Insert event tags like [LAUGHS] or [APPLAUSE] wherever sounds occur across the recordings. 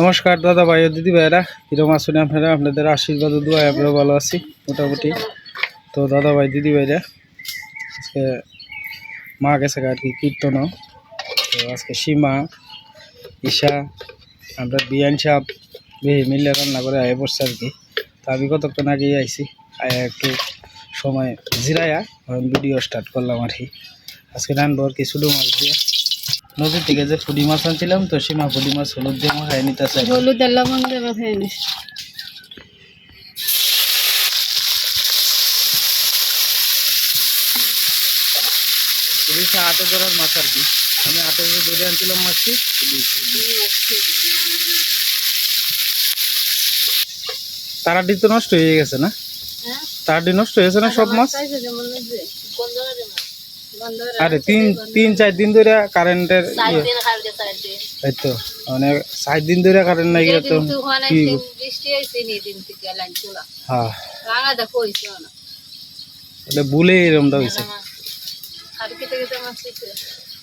নমস্কার দাদা ভাই ও দিদি ভাইরা কিরম আসুন আপনারা? আপনাদের আশীর্বাদ ও দোয়ায় আমরা ভালো আছি, মোটামুটি। তো দাদা ভাই, দিদি ভাইরা, আজকে মা গেছে আর কি, কীর্তনও। তো আজকে সীমা, ঈশা, আমরা বিয়ান সাপ বেহে মিলে রান্না করে আয় বসছে আর কি। তো আমি কতক্ষণ আগেই আইছি, আয়া একটু সময় জিরায়া ভিডিও স্টার্ট করলাম আর কি। আজকে রানবো আর কি শুধু মাছ দিয়ে নদীর থেকে যে ফুডি মাছ আনছিলাম তো সীমা ফুডি মাছ হলুদ দিয়ে মাখায় নিতেছে হলুদ আর লবণ দিয়ে মাখাই নিস হাতে ধরার মাছ আর কি। আমি হাতে ধরে আনছিলাম মাছটি তারাটি তো নষ্ট হয়ে গেছে না? হ্যাঁ। তারাটি নষ্ট হয়েছে না সব মাছ। আরে তিন তিন চার দিন ধরে কারেন্টের ইয়ে। এই তো মানে চার দিন ধরে কারেন্ট নাই গিয়ে তো কি বৃষ্টি হয়েছে নি দিন থেকে লাইন চলা। হ্যাঁ। এটা ভুলে এরমটা হয়েছে।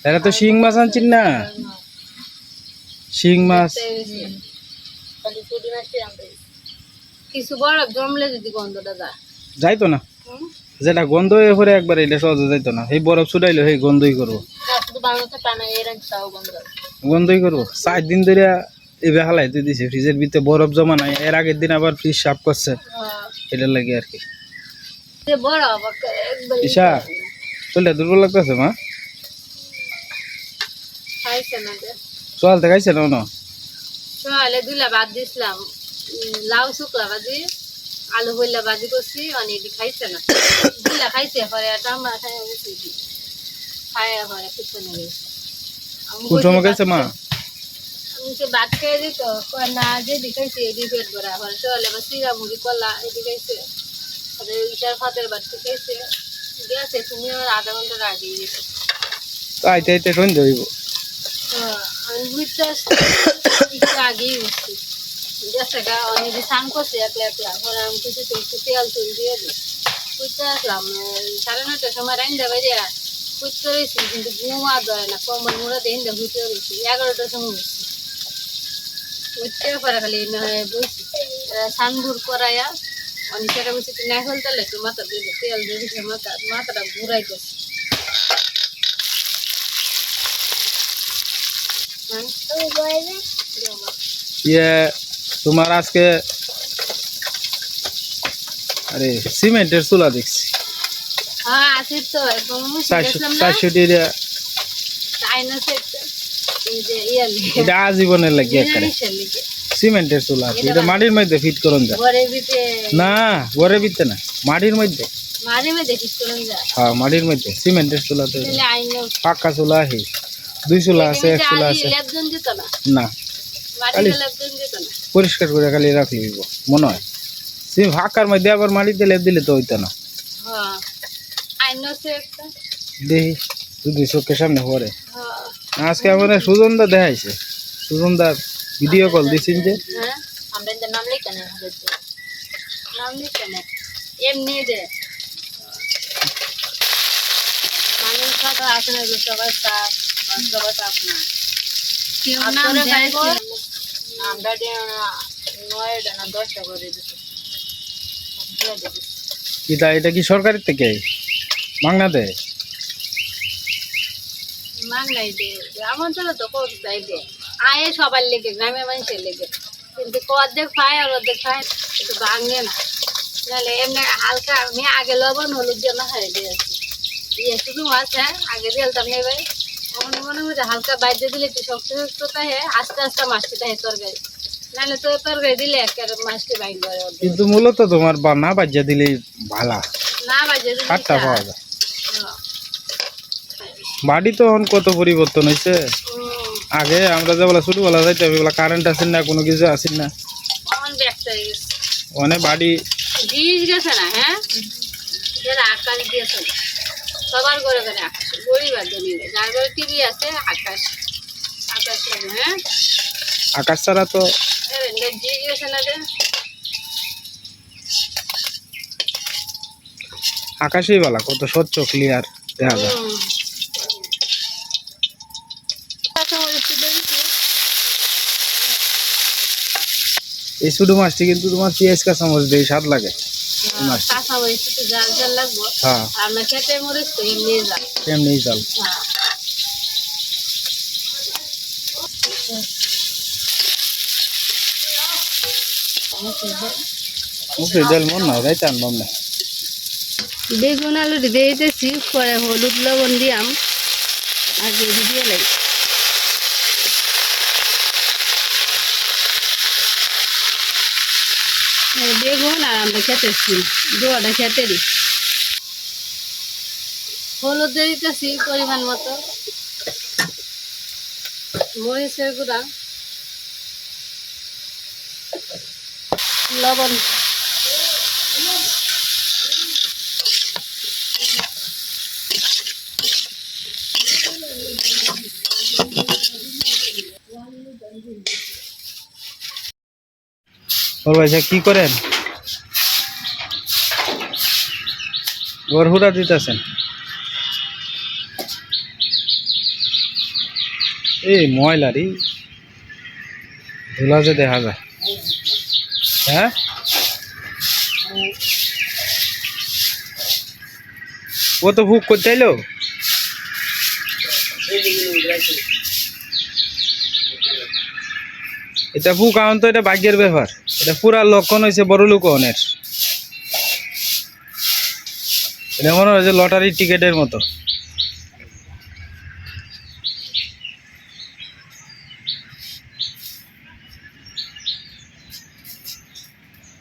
এরা তো শিং মাছ আনছিন না? শিং মাছ। কিছু বড় জমলে যদি গন্ধটা যায়। যাইতো না? যেটা গন্ধ হয়ে পরে একবার এটা সহজে যাইতো না। এই বরফ ছুটাইলো সেই গন্ধই করব। গন্ধই করব। চার দিন ধরে এবার হালাই তুই দিছে। ফ্রিজের ভিতরে বরফ জমা নাই। এর আগের দিন আবার ফ্রিজ সাফ করছে। এটার লাগে আর কি। ঈশা চলে দুর্বল লাগতেছে, মা? চল দেখাইছে না লাউ শুকলা আলু বইলা ভাজি করছি অনেক খাইছে না। দুলা খাইছে পরে একটা আমরা খাই গেছি খাই পরে পিছনে গেছে। আমি কুটুম গেছে মা? সে ভাত খেয়ে দিত না যে দিখাইছে পেট ভরা। পরে আবার চিরা মুড়ি কলা এদি খাইছে। পরে ইটার ভাতের ভাত খাইছে। গেছে তুমি আর আধা ঘণ্টা আগে গেছে তো আইতে আইতে সন্ধে হইব। আমি বুঝতে আসছি আগেই উঠছি। গেছে গা অনেক স্নান করছে একলা একলা। পরে আমি কিছু তো একটু তেল তুল দিয়ে দিই বুঝতে আসলাম সাড়ে নটার সময় রাইন্দা বাইরে বুঝতে রয়েছি কিন্তু ঘুম আর ধরে না কম্বল মুড়া দিয়ে হিন্দা বুঝতে রয়েছি এগারোটার সময় উঠছি। উঠতে পরে খালি না বসছি স্নান ঘুর করাইয়া অনেকেরা বসে না ফেলতে একটু মাথা দিয়ে তেল দিয়ে মাথা মাথাটা ঘুরাই করছে ইয়ে তোমার আজকে আরে সিমেন্টের চুলা দেখছি। হ্যাঁ এটা আজীবনের লাগে সিমেন্টের চুলা আছে এটা মাটির মধ্যে ফিট করুন যায় না ঘরের ভিতরে না মাটির মধ্যে। হ্যাঁ মাটির মধ্যে সিমেন্টের চুলা তো। পাক্কা চুলা আছে দুই চুলা আছে এক চুলা আছে। না। না। খালি- না। পরিষ্কার করে খালি রাখলি হইব মনে হয়। সিম ফাঁকার মধ্যে আবার মাটিতে লেপ দিলে তো হইতো না। হ্যাঁ সে দেখি যদি চোখের সামনে পরে হ্যাঁ। আজকে আমার সুজনদা দেখাইছে। সুজনদার ভিডিও কল দিছেন যে। হ্যাঁ না না মানুষ না না। কেউ নাম এটা কি সরকারের থেকে? মাংনা দেয় মাংলাই দে আমার চলে তো কোট চাই দে আয়ে সবার লেগে, গ্রামের মানুষের লেগে। কিন্তু অর্ধেক খায় আর অর্ধেক খায় একটু ভাঙে না। নাহলে এমনি হালকা, আমি আগে লবণ, হলুদ দিয়ে মাখাই দিয়েছি। ইয়ে শুধু মাছ হ্যাঁ আগে দিলাম নেই ভাই মনে হচ্ছে হালকা বাইরে দিলে একটু শক্ত শক্ত তাহে আস্তে আস্তে মাছটি তাহে তরকারি। নাহলে তো তরকারি দিলে একেবারে মাছটি বাইর করে কিন্তু মূলত তোমার বা না বাজ্যা দিলেই ভালা। না বাজে দিলে সাতটা পাওয়া যায়। হ্যাঁ। বাড়ি তো এখন কত পরিবর্তন হয়েছে আগে আমরা যেগুলো ছোটবেলা যাইতাম এগুলো কারেন্ট আসেন না কোনো কিছু আসেন না। হয়ে অনেক বাড়ি গেছে না হ্যাঁ? আকাশ দিয়েছে। সবার ঘরে ঘরে আকাশ গরিব আর ধনী যার ঘরে টিভি আছে আকাশ। আকাশ হ্যাঁ? আকাশ ছাড়া তো গেছে না আকাশেই বলা কত স্বচ্ছ ক্লিয়ার দেখা যায়। এই শুধু মাছটি কিন্তু তোমার পেঁয়াজ কাঁচামরিচ দিয়ে স্বাদ লাগে। কাঁচা মরিচ একটু জাল জাল লাগবো। হ্যাঁ। আমরা খেতে মরিচ তো এমনি যাই এমনি চাল হ্যাঁ। মন না বেগুন আলু দিয়ে দিতেছি পরে হলুদ লবণ দিয়াম। আর যদি দিয়ে লাগে বেগুন আমরা খেতেছি দুয়াটা খেতে দিই হলুদ দিতেছি পরিমাণ মতো। মরিচের গুঁড়া। লবণ। ওর ভাই কি করেন? ওর হুড়া দিতেছেন। এই ময়লারি ধুলা যে দেখা যায়। হ্যাঁ? ও তো ভুক করতে এলো? এটা ভুক আহন তো এটা ভাগ্যের ব্যাপার। এটা পুরা লক্ষণ হয়েছে বড় লোকনের এটা মনে হয় যে লটারির টিকিটের মতো।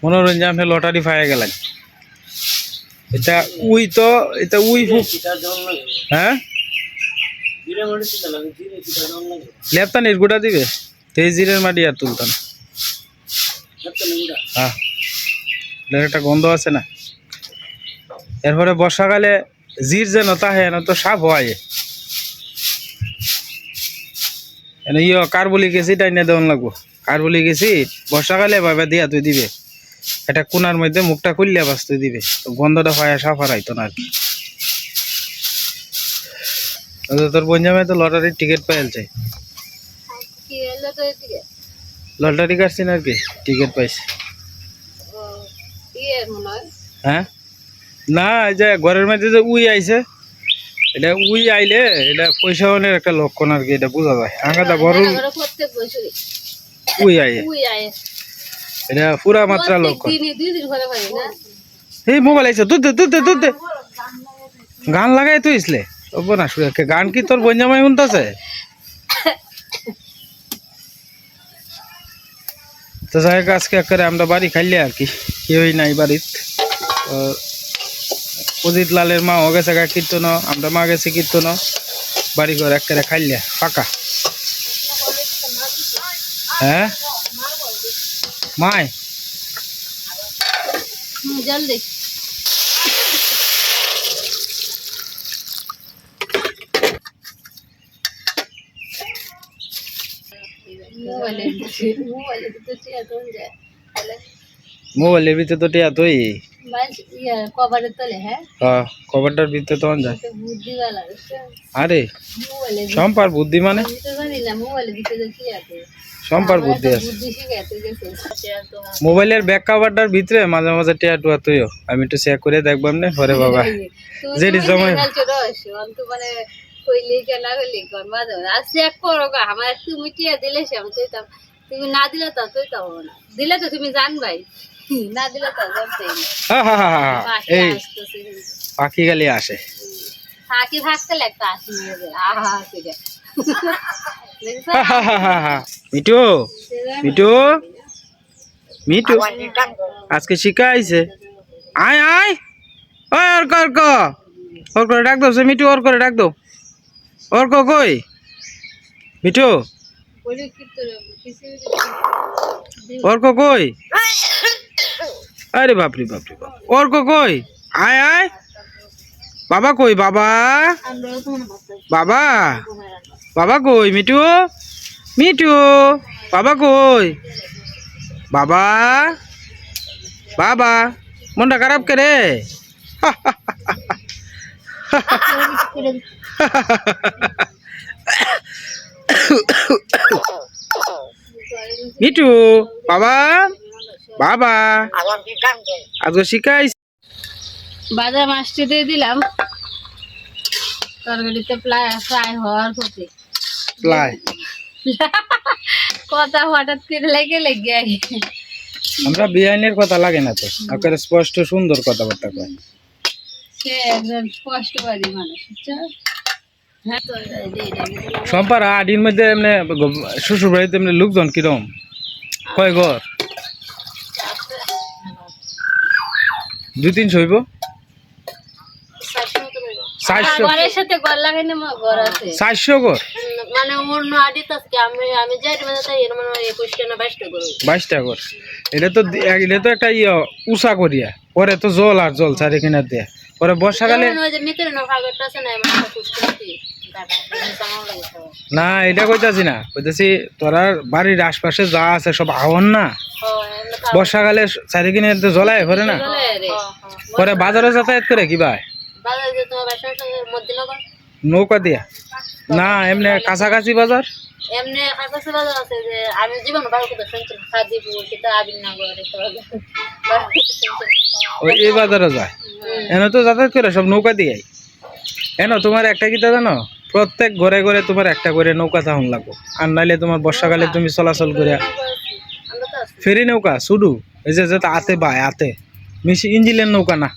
মনোরঞ্জন আপনি লটারি পাইয়া গেলেন। এটা উই তো এটা উই হ্যাঁ? লেপতানির গুড়া দিবে? তেজ জিরের মাটি আর তুলতাম। হ্যাঁ। একটা গন্ধ আছে না? এরপরে বর্ষাকালে জির যে নতা হয় না তো সাপ হয়। এনে ইয়ে কার বলি গেছি তাই না দেওয়ান লাগবো। কার বলি গেছি বর্ষাকালে বাবা দিয়া তুই দিবে। এটা কোনার মধ্যে মুখটা খুললে বাস তুই দিবে। তো গন্ধটা হয় সাফ হারাইতো না আর কি। তোর বঞ্জামে তো লটারির টিকিট কি এলো লটারি কাটছি না আর কি টিকিট পাইছি। ইয়ে হ্যাঁ? না এই যে ঘরের মধ্যে যে উই আইছে এটা উই আইলে এটা পয়সা অনেক একটা লক্ষণ আর কি এটা বোঝা যায়। আগাটা বড় উই আই এটা পুরা মাত্রা লক্ষণ। এই মোবাইল আইছে দুধ দে দুধ দে দুধ দে। গান লাগাই তুই ইসলে। না শুয়ে কে গান কি তোর বঞ্জামাই শুনতাছে? তো যাই আজকে করে আমরা বাড়ি খাইলে আর কি কেউই নাই বাড়িত। অজিত লালের মা ও গেছে গা কীর্তন আমরা মা গেছে কীর্তন। বাড়ি ঘর একেবারে খাইলে ফাঁকা। হ্যাঁ? মায়? জলদি মোবাইলের ভিতরে তো টিয়া তুই। ইয়ে হ্যাঁ? কভারটার ভিতরে তখন যায়। তো আরে সম্পার বুদ্ধি মানে? তো তো সম্পার বুদ্ধি আছে। তো মোবাইলের ব্যাক কাভারটার ভিতরে মাঝে মাঝে টিয়া টুয়া তুইও। আমি একটু শেয়ার করে দেখবাম না পরে বাবা। যেটি মানে তুমি দিলে না দিলে তো চাইতাম না। দিলে তো তুমি জানবাই। না দিলে তো। পাখি এই। পাখি গালি আসে। আহা হা হা হা। মিটু মিটু মিটু আজকে শিখা আইছে। আয় আয়। ওই অর্ক অর্ক। ওর করে ডাক দাও সে মিটু ওর করে ডাক দাও। অর্ক কই? মিটু কি তোর কই? আরে বাপরে বাপরে বাপ অর্ক কই? আয় আয়। বাবা কই, বাবা? বাবা? বাবা কই মিটু মিটু বাবা কই? বাবা? বাবা, মনটা খারাপ করে? মিটু বাবা? বাবা। আজকে শিখাই বাজার মাছটি দিয়ে দিলাম। তরকারিতে প্রায় ফ্রাই হওয়ার পথে প্লাই [LAUGHS] কথা হঠাৎ করে লেগে লেগে আমরা বিআইনের কথা লাগে না তো। আপনার স্পষ্ট সুন্দর কথাবার্তা কয়। সে একজন স্পষ্টবাদী মানুষ বুঝছ? হ্যাঁ। সম্পারা আডির মধ্যে এমনি শ্বশুর বাড়িতে এমনি লোকজন কিরম? কয় ঘর দুই তিনশো হইব চারশো ঘরের সাথে ঘর লাগাই না আমার ঘর আছে চারশো ঘর মানে অন্য আডিত আজকে আমি আমি যাই মানে তাই এর মানে একুশটা না বাইশটা করব বাইশটা ঘর এটা তো এটা তো একটা ইয়ে উষা করিয়া। পরে তো জল আর জল চারি কিনার দিয়া। পরে বর্ষাকালে না এটা কইতাছি না। কইতাছি তোরার বাড়ির আশপাশে যা আছে সব আহন না। বর্ষাকালে চারি কিনার তো জলায় পরে না? পরে বাজারে যাতায়াত করে কি ভাই? নৌকা দিয়া? না এমনি কাছাকাছি বাজার? এমনি কাছে বাজার আছে যে আমি জীবন ভালো কথা শুনছি খাদিপুর কিতা আবিনগর একটা ওই এই বাজারে যায়। এনে তো যাতায়াত করে সব নৌকা দিয়ে এন তোমার একটা কিতা জানো? প্রত্যেক ঘরে ঘরে তোমার একটা করে নৌকা চাহন লাগবো। আর নাইলে তোমার বর্ষাকালে তুমি চলাচল করে ফেরি নৌকা শুধু এই যে যেটা আতে বায় আতে। মিশি ইঞ্জিনের নৌকা না।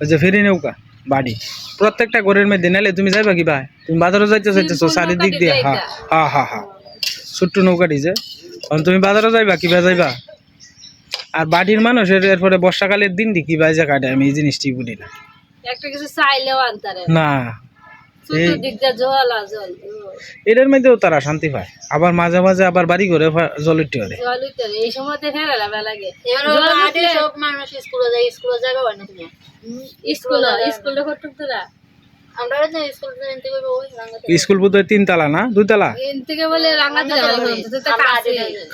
ওই যে ফেরি নৌকা বাড়ি। প্রত্যেকটা ঘরের মধ্যে। নাইলে তুমি যাইবা কি ভাই তুমি বাজারে যাইতে চাইতেছো চারিদিক দিয়ে। হা হা হা হা। ছোট্ট নৌকাটি যে। কারণ তুমি বাজারে যাইবা কিবা যাইবা? আর বাড়ির মানুষের এরপরে বর্ষাকালের দিন দি কিবা যে কাটে আমি এই জিনিসটি বুঝি না। একটা কিছু চাইলেও আনতারে। না। এটার মধ্যেও তারা শান্তি পায়। আবার মাঝে মাঝে আবার বাড়ি করে জল উঠতে হবে জল উঠতে এই সময় তো ফেরা লাগা। লাগে সব মানুষ স্কুলে যায় স্কুলে যাবে হয় না তুমি স্কুল স্কুলে করতে তোরা। স্কুল বোধ হয় তিনতলা না? দুইতলা?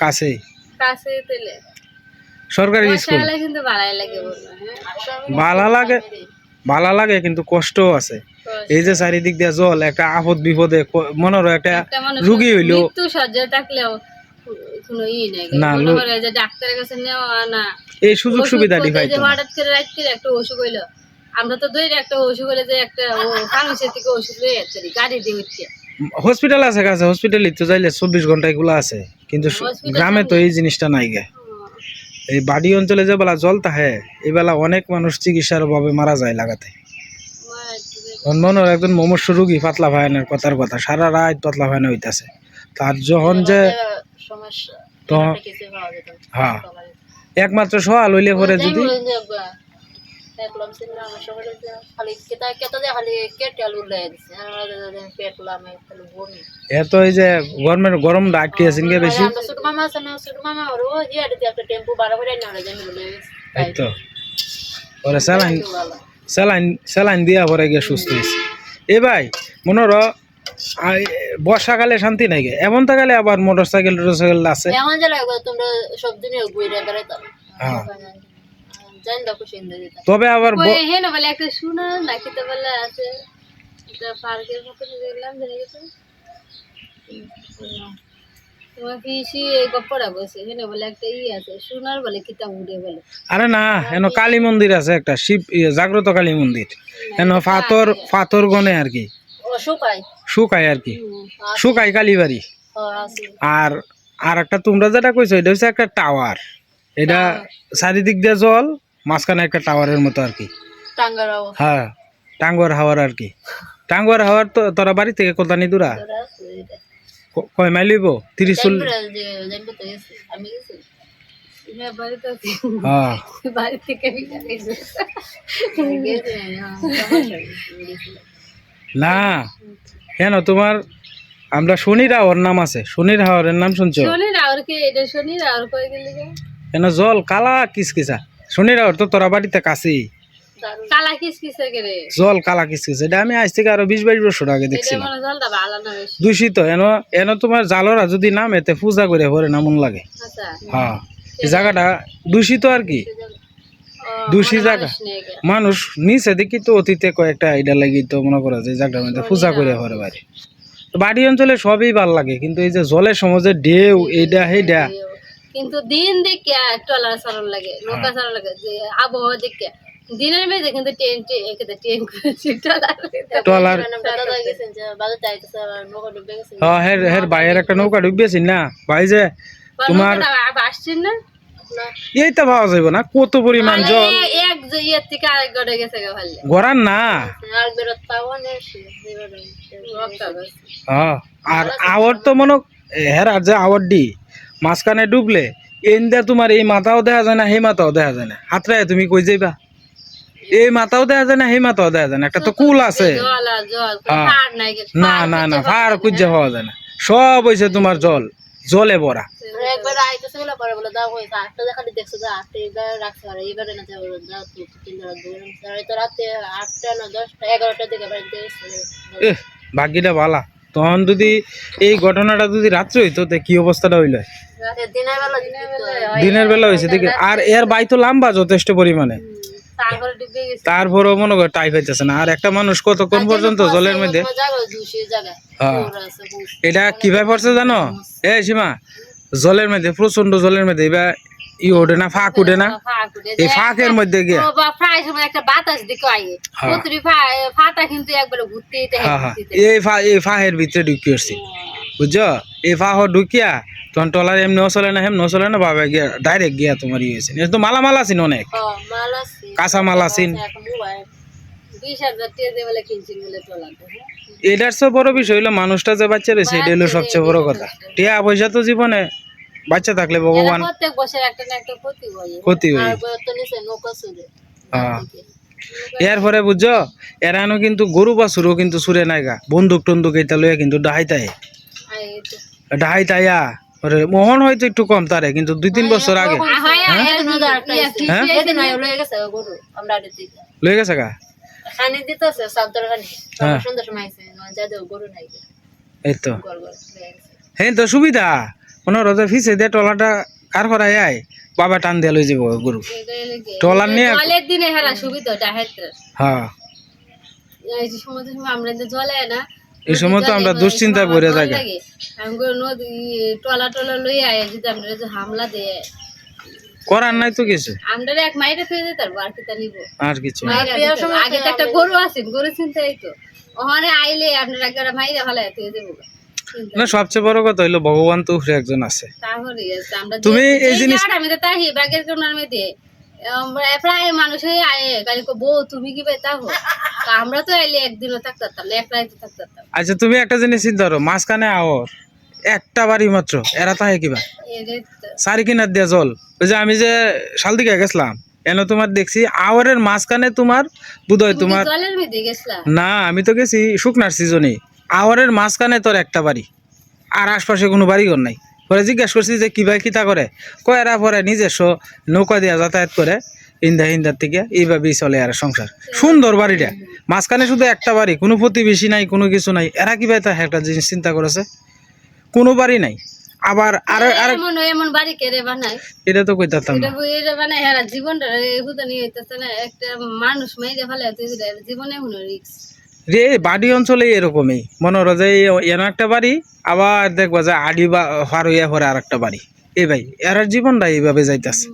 কাছে কাছেই। সরকারি স্কুল। ভালো লাগে ভালো লাগে কিন্তু কষ্টও আছে। এই যে চারিদিক দিয়ে জল একটা আপদ বিপদে মনে হয় একটা রুগী হইল। থাকলেও না, ডাক্তারের কাছে নেওয়া না। এই সুযোগ না। হঠাৎ করে রাখতে একটা হইল। আমরা তো একটা হলে যে একটা ফার্মেসি থেকে ওষুধ লয়ে যাচ্ছি গাড়ি দিয়ে উঠছে হসপিটাল আছে কাছে। হসপিটালে তো যাইলে চব্বিশ ঘণ্টা এগুলো আছে। কিন্তু গ্রামে তো এই জিনিসটা নাই গে। এই বাড়ি অঞ্চলে যে বেলা জল তাহে এই বেলা অনেক মানুষ চিকিৎসার অভাবে মারা যায় লাগাতে। মনে হয় একজন মমস্য রুগী পাতলা ভায়নের কথার কথা সারা রাত পাতলা ভায়না হইতেছে। তার যখন যে। হ্যাঁ। একমাত্র সওয়াল হইলে পরে যদি বলেন যে বা, দেখলাম সিনেমা আমার সবাই যে খালি কেতা কেতা দিয়ে খালি কেটে আলু লাই দিছে আমরা যে- যে পেটলাম এই খালি বমি। এত এই যে গরমের গরম আটকে আছেন গে বেশি আমরা ছোট মামা আছে না ছোট মামা ওর ও দিতে একটা টেম্পু ভাড়া করে না জানি বলে এই তো স্যালাইন দিয়া পরে গিয়ে সুস্থ হয়েছে এ ভাই মনে র বর্ষাকালে শান্তি নাই এমন থাকালে আবার মোটর সাইকেল টোটর সাইকেল আছে। এমন যে তোমরা সব দিনে ঘুরে হ্যাঁ। তবে আবার বলে একটা শোনা বলে আছে পার্কের মতো দেখলাম আরে না এন কালী মন্দির আছে একটা শিব জাগ্রত কালী মন্দির। এন পাথর পাথর গনে আর কি। শুকায় আর কি। শুকায় কালীবাড়ি। আছে। আর আর একটা তোমরা যেটা কইছো এটা হচ্ছে একটা টাওয়ার। এটা চারিদিক দিয়ে জল মাঝখানে একটা টাওয়ারের মতো আর কি। হ্যাঁ টাঙ্গর হাওয়ার আর কি। টাঙ্গর হাওয়ার তো তোরা বাড়ি থেকে কোথানি দূরা? কয় মাইল হইব? তিরিশ হ্যাঁ। হ্যাঁ। না। কেন তোমার আমরা শনির হাওয়ার নাম আছে। শনির হাওয়ারের নাম শুনছো? শনি কে? এটা শনি গেলি কেন জল কালা কিসকিসা? শনির হাওয়ার তো তোরা বাড়িতে কাছেই জল কালা কিসকিস এটা আমি আজ থেকে আরও বিশ বাইশ বছর আগে দেখছিলাম। মনে না বেশি। দূষিত এন এন তোমার জালরা যদি নামে তে পূজা করে ভরে নামন লাগে। আচ্ছা। হ্যাঁ এই জায়গাটা দূষিত আর কি? ও, দূষি জায়গা। মানুষ নিচে দেখি তো অতীতে কয়েকটা এটা লাগি তো মনে করা যায় জায়গাটার মধ্যে পূজা করে ভরে বাড়ি। বাড়ি অঞ্চলে সবই ভালো লাগে কিন্তু এই যে জলের সমাজে ঢেউ এইটা সেইটা কিন্তু দিন দেখে ট্রলার চালান লাগে নৌকা চালান লাগে যে আবহাওয়া দেখে দিনের মেঝে কিন্তু ট্রেন ট্রেন ট্রেন করেছি ট্রলার হ্যাঁ হের হের বাইরের একটা নৌকা ডুবিয়েছি না? ভাই যে তোমার আসছেন না? এইটা পাওয়া যাবে না কত পরিমাণ জল? এক যে ইয়ের থেকে আরেক গড়ে গেছে গা ভালো না? আর হ্যাঁ আর আওয়ার তো মনে হের আর যে আওয়ার ডি। মাঝখানে ডুবলে এন্দা তোমার এই মাথাও দেখা যায় না সেই মাথাও দেখা যায় না। হাতরায় তুমি কই যাইবা। এই মাথাও দেখা যায় না সেই মাথাও দেখা যায় না। একটা তো কুল আছে। না না না ফার। খুঁজে পাওয়া যায় না। সব হয়েছে তোমার জল জলে ভরা ভাগ্যিটা ভালা। তখন যদি এই ঘটনাটা যদি রাত্রে হইতো তে কি অবস্থাটা হইল? দিনের বেলা হয়েছে দেখি। আর এর বাই তো লম্বা যথেষ্ট পরিমাণে। তারপরে তারপরও মনে করো টাইপ হইতেছে না। আর একটা মানুষ কতক্ষণ পর্যন্ত জলের মধ্যে? হ্যাঁ। এটা কীভাবে পড়ছে জানো? এ সীমা জলের মধ্যে প্রচণ্ড জলের মধ্যে। এবার ই ওঠে না ফাঁক উঠে না? এই ফাঁকের মধ্যে গিয়ে? ও প্রায় সময় একটা বাতাস দিকে আইয়ে হ্যাঁ। ফা- ফাটা কিন্তু একবারে ঘুরতে যেতে হয়, হ্যাঁ। হ্যাঁ এই ফা এই ফাঁকের ভিতরে ঢুকি আসছি। বুঝছ? এই ফাঁক ঢুকিয়া তখন টলার এমনিও চলে না হেমনিও চলে না বাবা গিয়া ডাইরেক্ট গিয়া তোমার ইয়ে হয়েছে। তো মালা মালা আছেন। অনেক হ্যাঁ। কাঁচা মাল আছেন হ্যাঁ। এটার চেয়ে বড় বিষয় হলো মানুষটা যে বাচ্চা রয়েছে এটা হলো সবচেয়ে বড় কথা। টিয়া পয়সা তো জীবনে বাচ্চা থাকলে ভগবান প্রত্যেক বছর একটা না একটা ক্ষতি হয় ক্ষতি আর হয় তো নিচে নৌকা হ্যাঁ এরপরে বুঝছ এরানো কিন্তু গরু বা সুরও কিন্তু সুরে নাইগা বন্দুক টন্দুক এটা লইয়া কিন্তু ডাহাইতাই ডাহাইতাইয়া ওরে মোহন হয়তো একটু কম তারে কিন্তু দুই তিন বছর আগে হ্যাঁ? লয়ে গেছে গা হ্যাঁ। নাই এই তো। হ্যাঁ তো সুবিধা মনে রোজা ফিসে দিয়ে টলাটা কার করাই আয়? বাবা টান দিয়ে লই যাব গরু। টলার নিয়ে দিনে হেরা সুবিধাটা হ্যাঁ। আমরা যে জলে না। এই সময় তো আমরা দুশ্চিন্তায় পড়ে করে নদী টলা টলা লই আয় যদি আমরা যে হামলা দিয়ে। করার নাই তো কিছু। আমরা এক মাইরে ফেলে যেতে পারব আর কি তা নিবো? আর কিছু। আগে তো একটা গরু আছে গরু চিন্তাই তো ওখানে আইলে আপনারা একটা মাইরে দেবো। না সবচেয়ে বড় কথা হইল ভগবান তো উপরে একজন আছে। তুমি এই জিনিস আমি তো তাই ব্যাগের কোনার মধ্যে আমরা প্রায় মানুষই আয়ে গাড়ি বউ তুমি কি বেতা হো? আমরা তো আইলে একদিনও থাকতে না এক রাইতে থাকতে আচ্ছা তুমি একটা জিনিস চিন্তা মাঝখানে আওর একটা বাড়ি মাত্র এরা তাহে কিবা কিনার দিয়া জল। ওই যে আমি যে শাল দিকে গেছিলাম এন তোমার দেখছি আওয়ারের মাঝখানে তোমার বোধহয় তোমার না আমি তো গেছি শুকনার সিজনে আওয়ারের মাঝখানে তোর একটা বাড়ি আর আশপাশে কোনো বাড়ি ঘর নাই। পরে জিজ্ঞেস করছি যে কিবা কিতা করে? কয়েরা পরে নিজস্ব নৌকা দিয়ে যাতায়াত করে ইন্দা হিন্দার থেকে এইভাবেই চলে আর সংসার। সুন্দর বাড়িটা। মাঝখানে শুধু একটা বাড়ি কোনো প্রতিবেশী নাই কোনো কিছু নাই। এরা কিবা তা একটা জিনিস চিন্তা করেছে? কোনো বাড়ি নাই। আবার আর আর এমন এমন বাড়ি কেড়ে বানায়? এটা তো কইতাম না। এটা হেরা জীবনটা না। একটা মানুষ ফেলে তুই জীবনে কোনো রিক্স রে বাড়ি অঞ্চলে এরকমই। মনে হলো যে এন একটা বাড়ি আবার দেখবা যে আডি বা ফার হইয়া হরে আর একটা বাড়ি। এই ভাই এর জীবনটা এইভাবে যাইতাছে।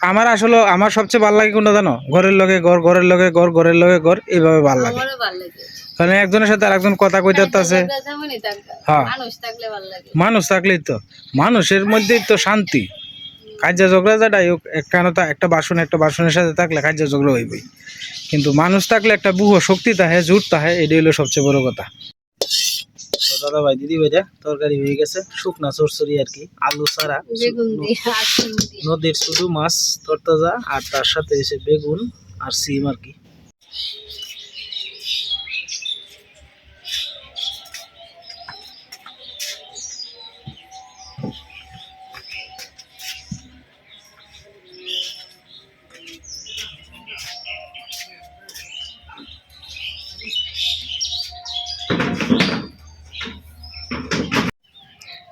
আমার আসলে আমার সবচেয়ে ভালো লাগে কোনটা জানো? ঘরের লগে ঘর ঘরের লগে ঘর ঘরের লগে ঘর এইভাবে ভালো লাগে। কারণ একজনের সাথে আরেকজন কথা কইতে আছে হ্যাঁ। মানুষ থাকলেই তো মানুষের মধ্যেই তো শান্তি। কাজে ঝগড়া যাটাই হোক একখানে তো একটা বাসন একটা বাসনের সাথে থাকলে কাজে ঝগড়া হইবই। কিন্তু মানুষ থাকলে একটা বুহ শক্তি তাহে জোর তাহে এটাই হলো সবচেয়ে বড় কথা। দাদা ভাই দিদি ভাইরা তরকারি হয়ে গেছে। শুকনা চরচরি আর কি আলু ছাড়া। নদীর শুধু মাছ তরতাজা আর তার সাথে এসে বেগুন আর সিম আর কি।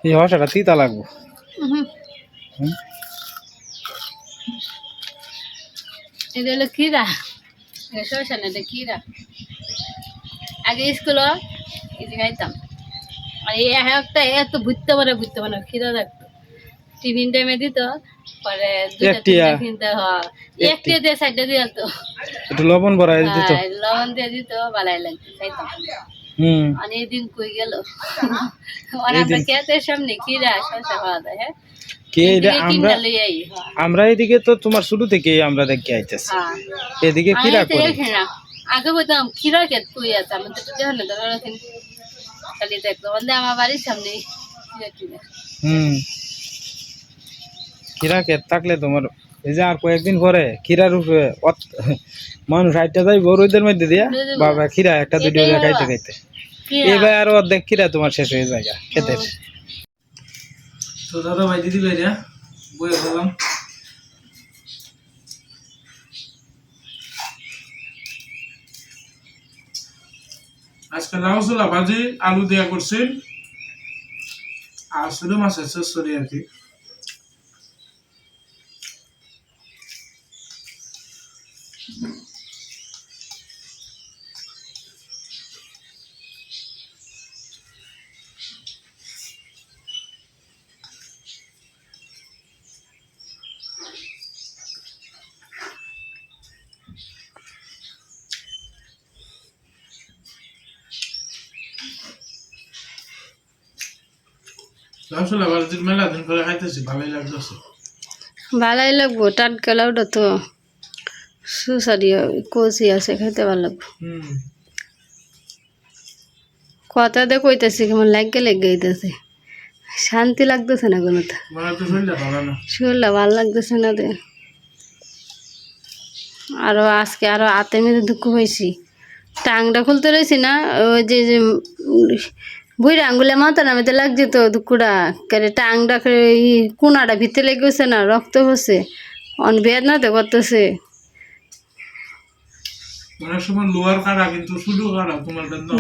এই হসাটা তিতা লাগবো? এটা হলো খিরা শসা না এটা খিরা আগে স্কুল এই যে খাইতাম। আর এই একটা এত ভুততে পারে খিরা টিফিন টাইমে দিত পরে? তিনটা কিনতে হয়। দিয়ে দিয়ে একটু লবণ দিত। লবণ দিয়ে দিত ভালাই লাগতো খাইতাম। যায় হ্যাঁ কে এদিকে আমরা আমরা এদিকে তো তোমার শুরু থেকে আমরা দেখে আইতেছি এদিকে তো করি আগে বলতাম খিরা খেত কই আছে আমি তো দেখো না ধরো খালি মানে আমার বাড়ির সামনে হুম খিরা থাকলে তোমার এই যে আর কয়েকদিন পরে খিরার উপরে মানুষ হাইটটা যাই বড়দের মধ্যে দিয়া বাবা খিরা একটা দুটো খাইতে খাইতে। এবার আরও অর্ধেক কিরা তোমার শেষ হয়ে যায় খেতের তো দাদা ভাই দিদি ভাইরা বললাম। আজকে ভাজি আলু দেয়া করছি। আর শুধু মাছের সরি আর কি লাউ ছোলা ভাজি মেলা দিন পরে খাইতেছি ভালোই লাগতেছে। ভালোই লাগবো টাটকা লাউটা তো সুসারি কচি আছে খাইতে ভালো লাগবো। কথা দিয়ে কইতেছি কেমন লাগে লেগে গইতেছে শান্তি লাগতেছে না কোনো তো। মানে শরীরটা ভালো লাগতেছে না দে আরও আজকে আরও হাতে মেয়েদের দুঃখ হয়েছি টাংটা খুলতে রয়েছি না ওই যে বুড়ি আঙ্গুলে মাথা নামেতে লাগছে তো দুকুড়া। কেরে টাংটা ই কোনাটা ভিতরে লেগেছে গেছে না রক্ত হচ্ছে। অন বেদনাতে করতেছে।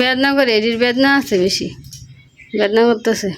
বেদনা। করে এটির বেদনা আছে বেশি। বেদনা করতেছে।